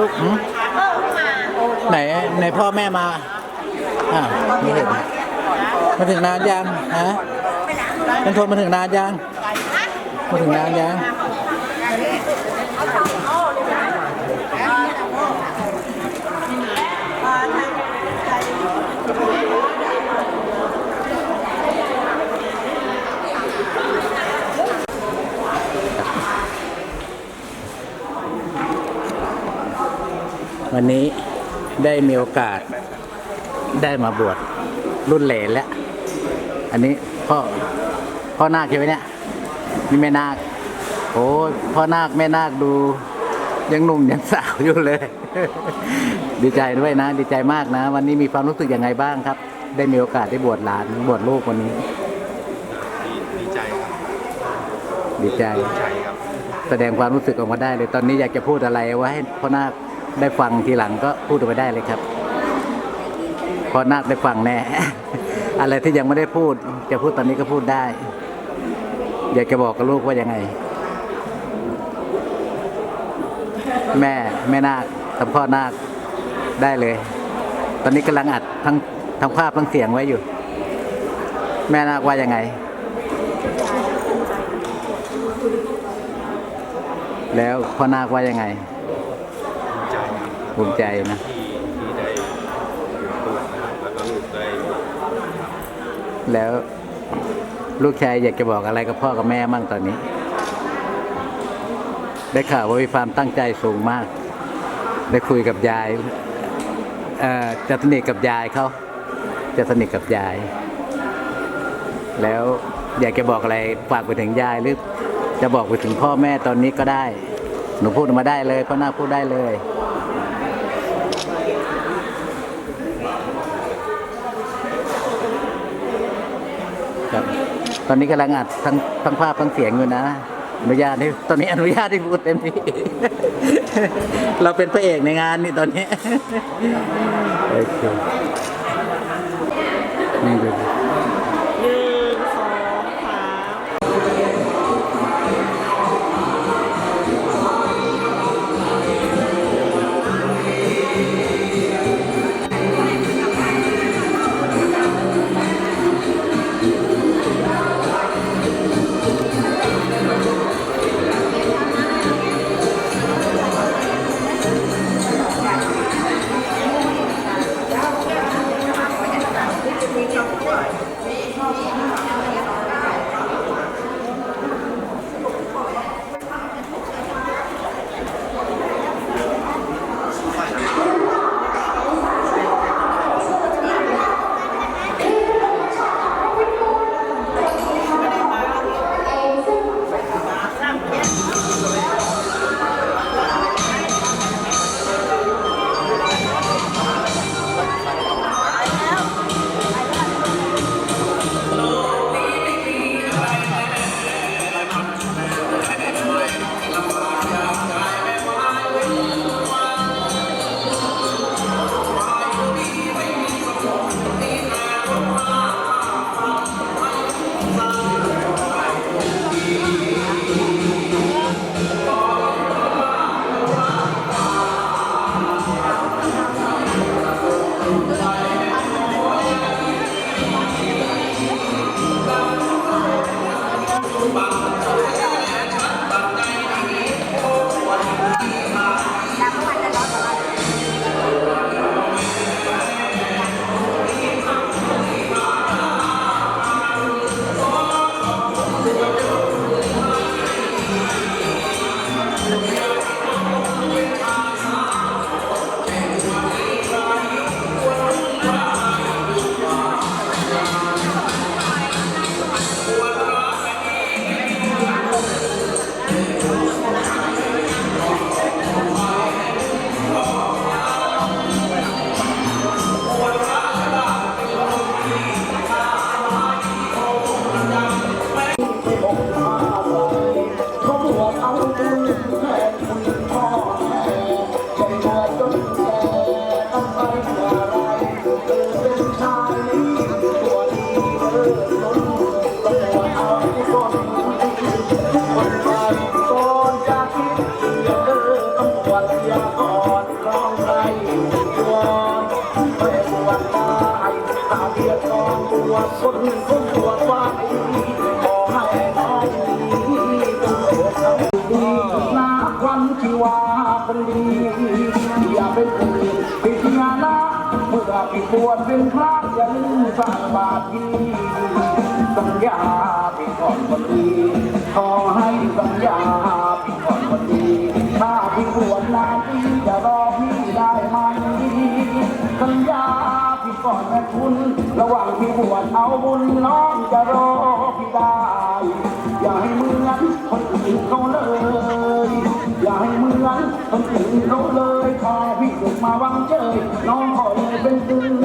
ลูกหืมไหนไหนพ่อแม่มาอ้าวไม่เห็นมาถึงนานยังฮะมันโทรมาถึงนานยังมาถึงนานยัง วันนี้ได้มีโอกาสได้มาบวชรุ่นเหลนแล้ว อันนี้พ่อพ่อนาคใช่ไหมเนี่ยนี่แม่นาคโอ้ยพ่อนาคแม่นาคดู ยังหนุ่มยังสาวอยู่เลย ดีใจด้วยนะ ดีใจมากนะ วันนี้มีความรู้สึกยังไงบ้างครับ ได้มีโอกาสได้บวชหลานบวชลูกวันนี้ ดีดีใจครับดีใจดีใจครับแสดงความรู้สึกออกมาได้เลย ตอนนี้อยากจะพูดอะไรไว้ให้พ่อนาค ได้ฟังทีหลังก็พูดออกมาได้เลยครับพ่อนาคได้ฟังแน่ อะไรที่ยังไม่ได้พูด จะพูดตอนนี้ก็พูดได้ อยากจะบอกกับลูกว่ายังไง แม่แม่นาคกับพ่อนาคได้เลย ตอนนี้กำลังอัดทั้งทั้งภาพทั้งเสียงไว้อยู่ แม่นาคว่ายังไงแล้วพ่อนาคว่ายังไง ภูมิใจนะแล้วลูกชายอยากจะบอกอะไรกับพ่อกับแม่มั่งตอนนี้ ได้ข่าวว่ามีความตั้งใจสูงมาก ได้คุยกับยายอ่อจะสนิทกับยายเขาจะสนิทกับยาย แล้วอยากจะบอกอะไรฝากไปถึงยายหรือจะบอกไปถึงพ่อแม่ตอนนี้ก็ได้ หนูพูดออกมาได้เลยพ่อหน้าพูดได้เลย ครับต อนนี้กำลังอัดทั้งทั้งภาพทั้งเสียงอยู่นะอนุญาตให้ตอนนี้อนุญาตให้พูดเต็มที่ เราเป็นพระเอกในงานนี่ตอนนี้โอเคนี่ดู บาตรดีสัญญาพี่ก่อนคนดีขอให้สัญญาพี่ก่อนคนดีถ้าพี่บวชนานปีจะรอพี่ได้ไหมสัญญาพี่ก่อนแม่คุณระหว่างพี่บวชเอาบุญน้องจะรอพี่ได้ อย่าให้เหมือนคนอื่นเขาเลย อย่าให้เหมือนคนอื่นเขาเลยพอพี่เกิดมาวังเจยน้องขอเลยเป็นตึง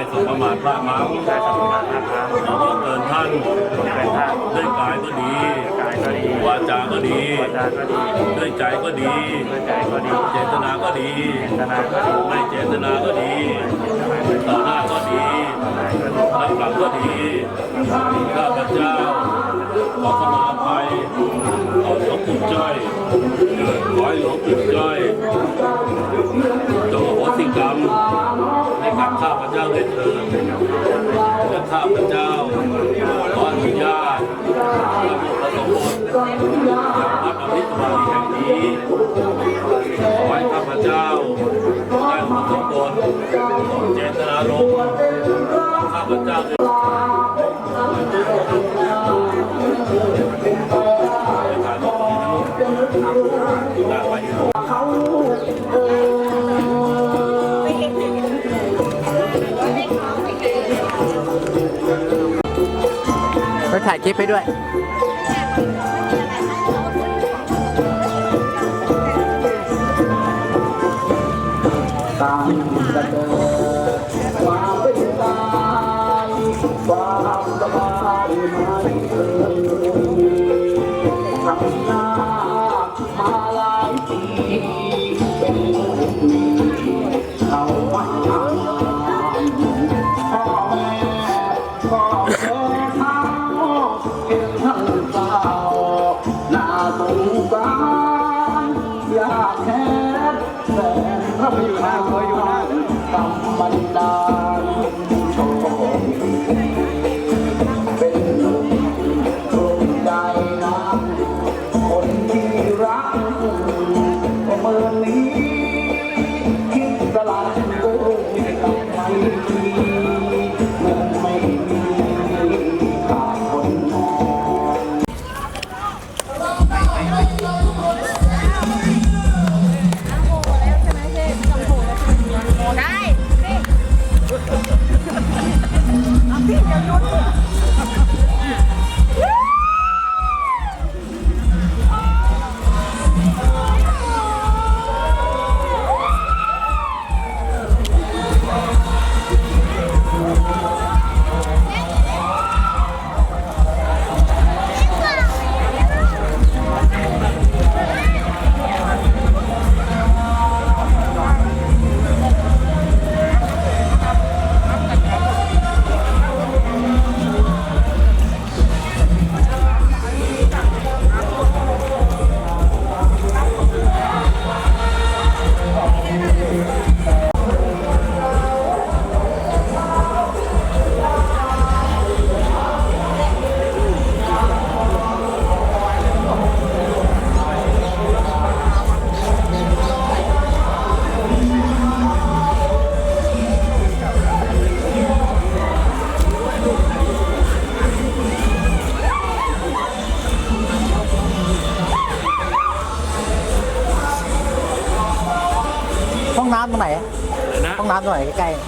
ได้สบประมาทพลาดมังขอเกินท่านด้วยกายก็ดีวาจาก็ดีด้วยใจก็ดี เจตนาก็ดีไม่เจตนาก็ดีต่อหน้าก็ดีรับหลังก็ดีข้าพเจ้าขอขมาอภัยขอหลวงปู่จ้อยขอให้หลวงปู่จ้อยจงอโหสิกรรมให้กับข้า พเจ้าได้เถิดและข้าพเจ้าขออนุญาตพระสงฆ์อย่างวัดอภิธบาลีแห่งนี้ขอให้ข้าพเจ้าได้มาสมบูรณ์เจตนารมณ์ข้าพเจ้าได้ถ่า ถ่ายคลิปไปด้วย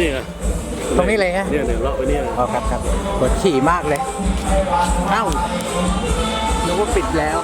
นี่ไตรงนี้เลยฮะเนี่ยเนี่ยเลาะไปเนี่ยอ๋อครับครับปวดขี่มากเลย เอ้านึกว่าปิดแล้ว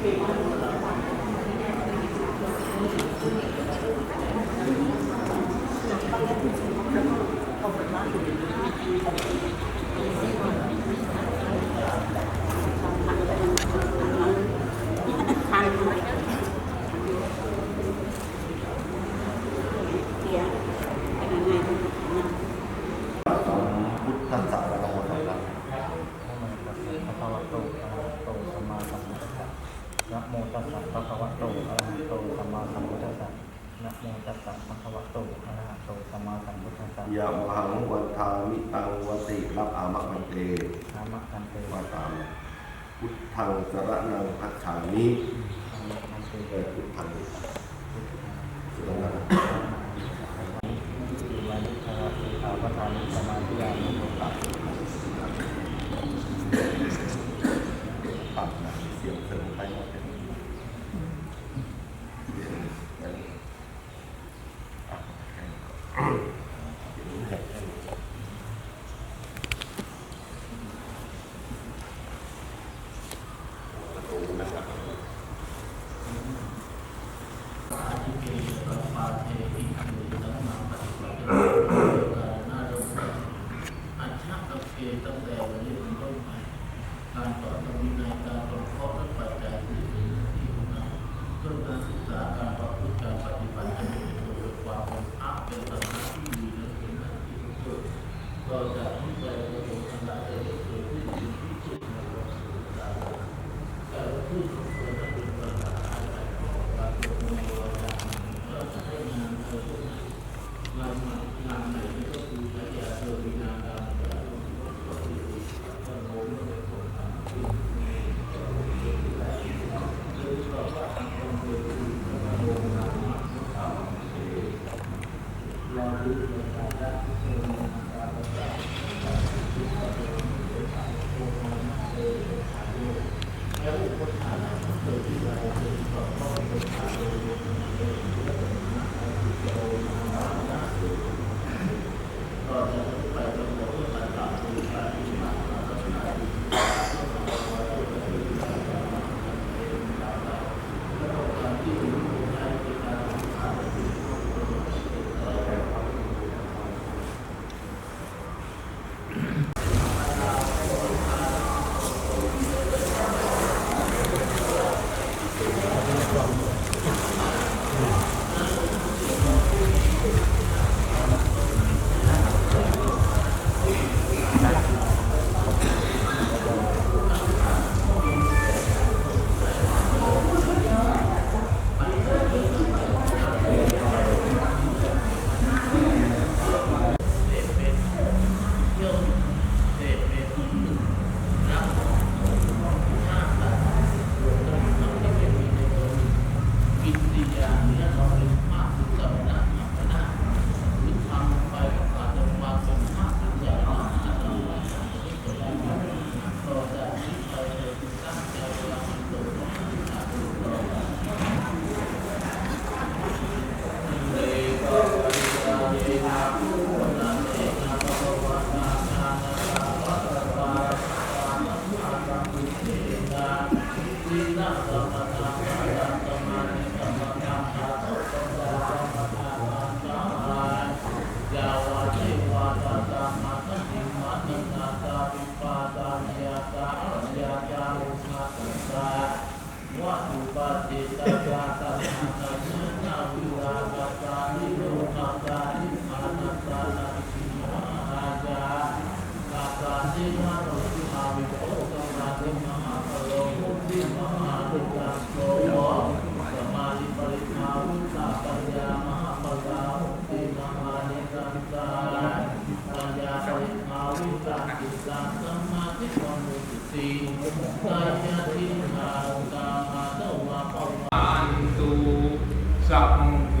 Obrigado. kalau sama dia. สัพเพ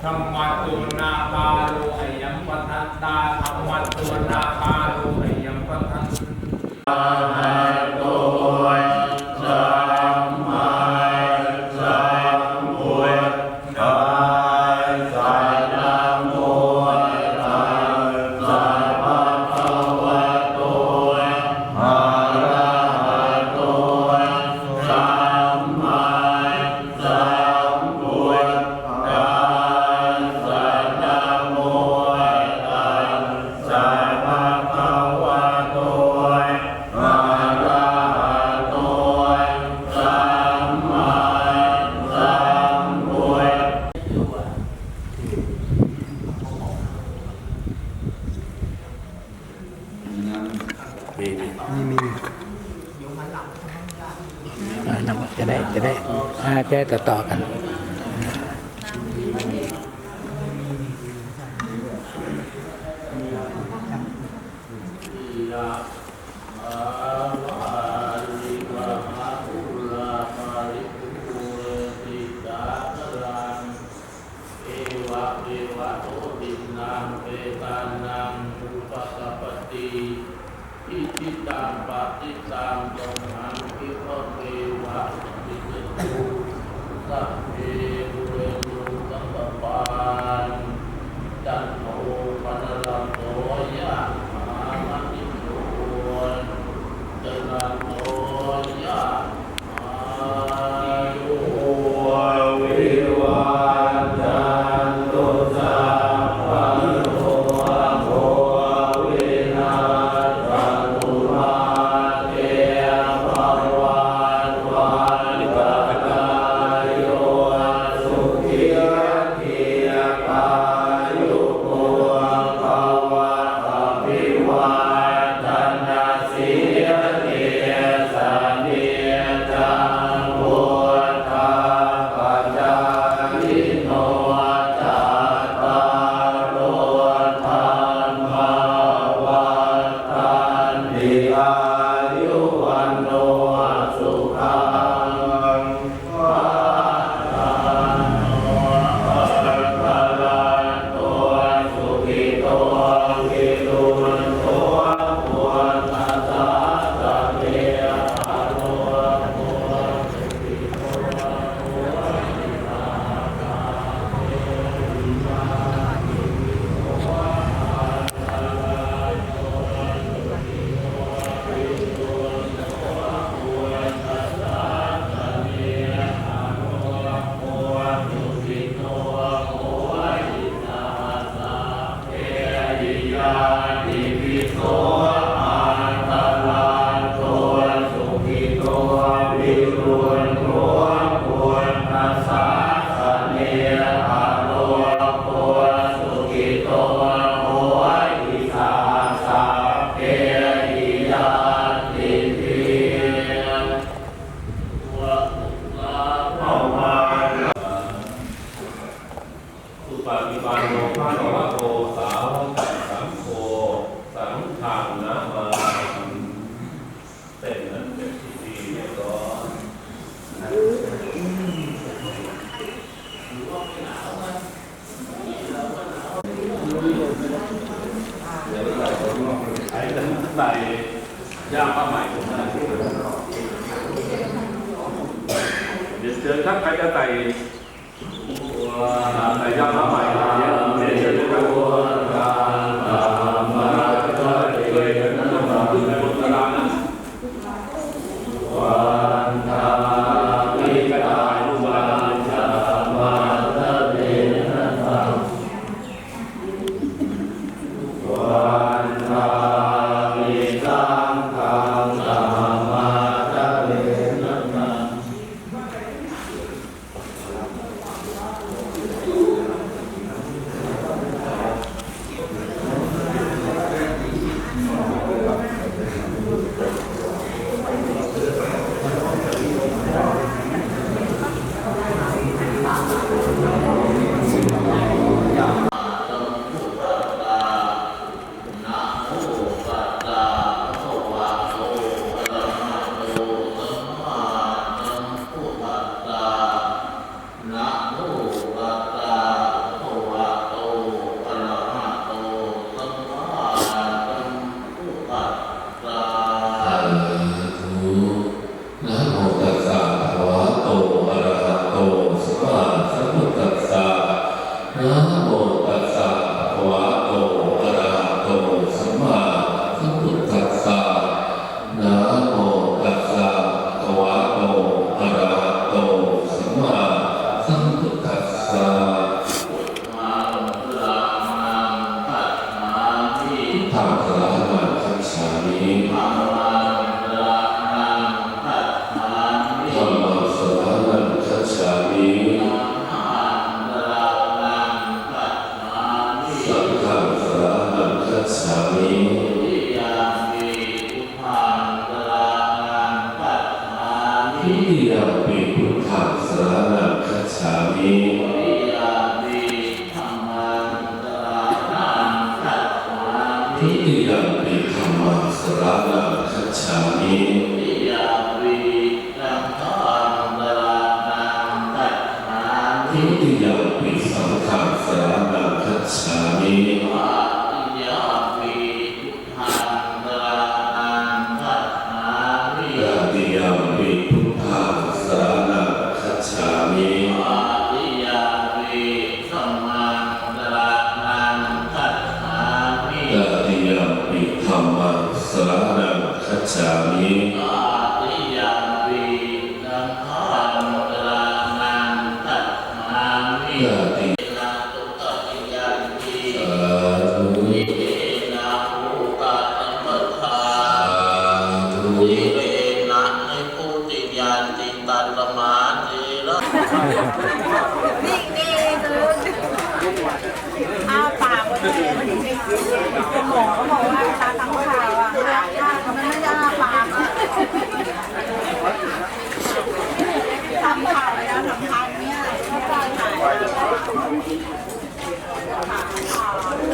Come, Michael. มีมีมีมีจะได้จะได้จะได้ต่อต่อกัน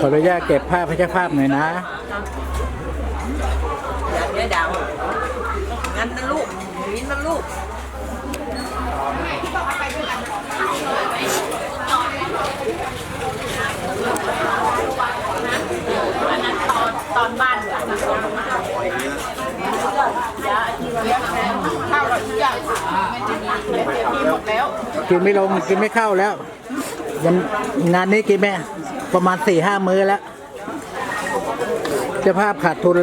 ออนุญาตเก็บภาพให้เจ้ภาพหน่อยนะ อย่าเดาวงั้นนะลูกมิ้นนะลูกตอนบ้านเดี๋ยวข้าวทุกอย่างกินไม่ลงกินไม่เข้าแล้วงงานนี้กินไหม ประมาณสี่ห้ามื้อแล้วเจ้าภาพขาดทุนแล้ว